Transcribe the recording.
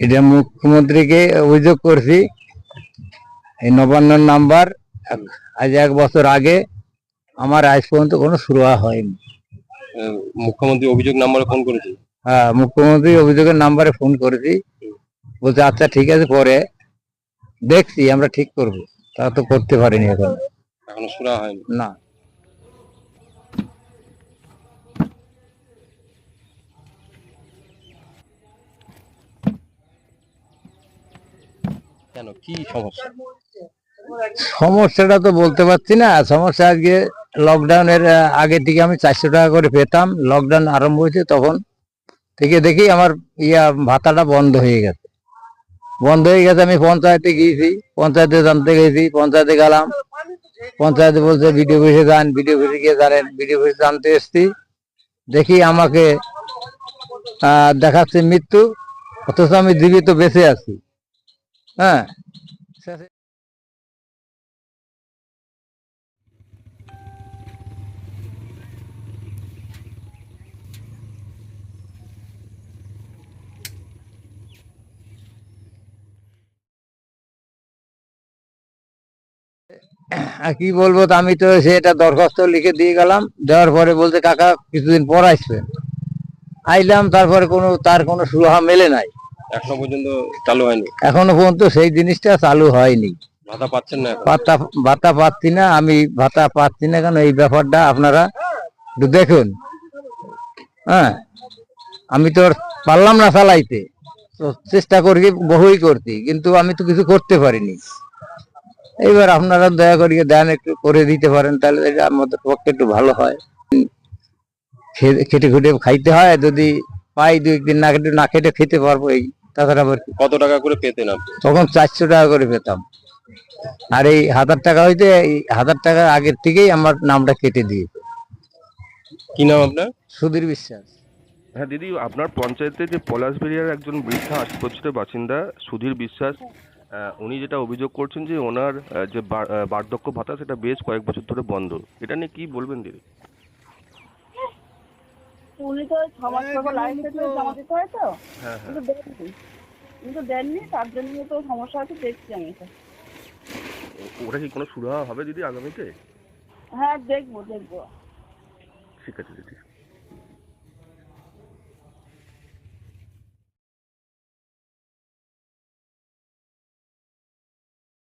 এটা মুখ্যমন্ত্রীকে অভিযোগ করছি। এই নবান্ন নাম্বার আজ এক বছর আগে আমার আজ পর্যন্ত কোনো সুরাহা হয়নি। মুখ্যমন্ত্রী অভিযোগ নাম্বারে ফোন করেছি? হ্যাঁ মুখ্যমন্ত্রী অভিযোগের নাম্বারে ফোন করেছি। বলছে আচ্ছা ঠিক আছে পরে দেখছি আমরা ঠিক করব। তা তো করতে পারিনি এখন। এখনও সুরা হয়নি? না। কেন? কি সমস্যা? সমস্যাটা তো বলতে পারছি না। সমস্যা আজকে লকডাউনের আগে থেকে আমি চারশো টাকা করে পেতাম। লকডাউন আরম্ভ হয়েছে তখন থেকে দেখি আমার ইয়া ভাতাটা বন্ধ হয়ে গেছে। বন্ধ হয়ে গেছে, আমি পঞ্চায়েতে গিয়েছি। পঞ্চায়েতে জানতে গেছি, পঞ্চায়েতে গেলাম। পঞ্চায়েতে বলছে, ভিডিও অফিসে যান, ভিডিও অফিসে গিয়ে জানেন, ভিডিও অফিসে জানতে এসছি। দেখি আমাকে দেখাচ্ছে মৃত্যু, অথচ আমি জীবিত বেঁচে আছি। হ্যাঁ। কি বলব তা আমি তো সেটা দরখাস্ত লিখে দিয়ে গেলাম। দেওয়ার পরে বলতে কাকা, কিছুদিন পর আসবেন। আইলাম, তারপরে কোনো তার কোনো সুরাহা মেলে নাই। এখনও পর্যন্ত চালু হয়নি। এখনও পর্যন্ত সেই জিনিসটা চালু হয়নি। ভাতা পাচ্ছেন না ভাতা ভাতা পাচ্ছি না আমি ভাতা পাচ্ছি না কেন? এই ব্যাপারটা আপনারা একটু দেখুন। হ্যাঁ আমি তো পারলাম না চালাইতে। চেষ্টা করি বহুই করছি কিন্তু আমি তো কিছু করতে পারিনি। এইবার আপনারা দয়া করিয়ে দেন একটু করে দিতে পারেন তাহলে এটা আমাদের পক্ষে একটু ভালো হয়। খেটে খুটে খাইতে হয় যদি পাই দু একদিন না খেটে না খেটে খেতে পারব এই তাছাড়া আবার কি? কত টাকা করে পেতেন আপনি? তখন চারশো টাকা করে পেতাম। আর এই হাজার টাকা হইতে এই হাজার টাকা আগের থেকেই আমার নামটা কেটে দিয়েছে কি নাম আপনার? সুধীর বিশ্বাস। হ্যাঁ দিদি আপনার পঞ্চায়েতে যে পলাশবেরিয়ার একজন বৃদ্ধা আশি বছরের বাসিন্দা সুধীর বিশ্বাস আহ, উনি যেটা অভিযোগ করছেন যে ওনার আহ, যে বা- আহ, বার্ধক্য ভাতা সেটা বেশ কয়েক বছর ধরে বন্ধ। এটা নিয়ে কি বলবেন দিদি? উনি তো সমাজ সেবা পর লাইন থেকে জমা দিতে হয় তো? হ্যাঁ হ্যাঁ। কিন্তু দেননি। কিন্তু দেননি তার জন্য তো সমস্যা আছে দেখছি আমি এটা ওটা কি কোনো সুরাহা হবে দিদি আগামীতে? হ্যাঁ দেখব দেখব। ঠিক আছে দিদি।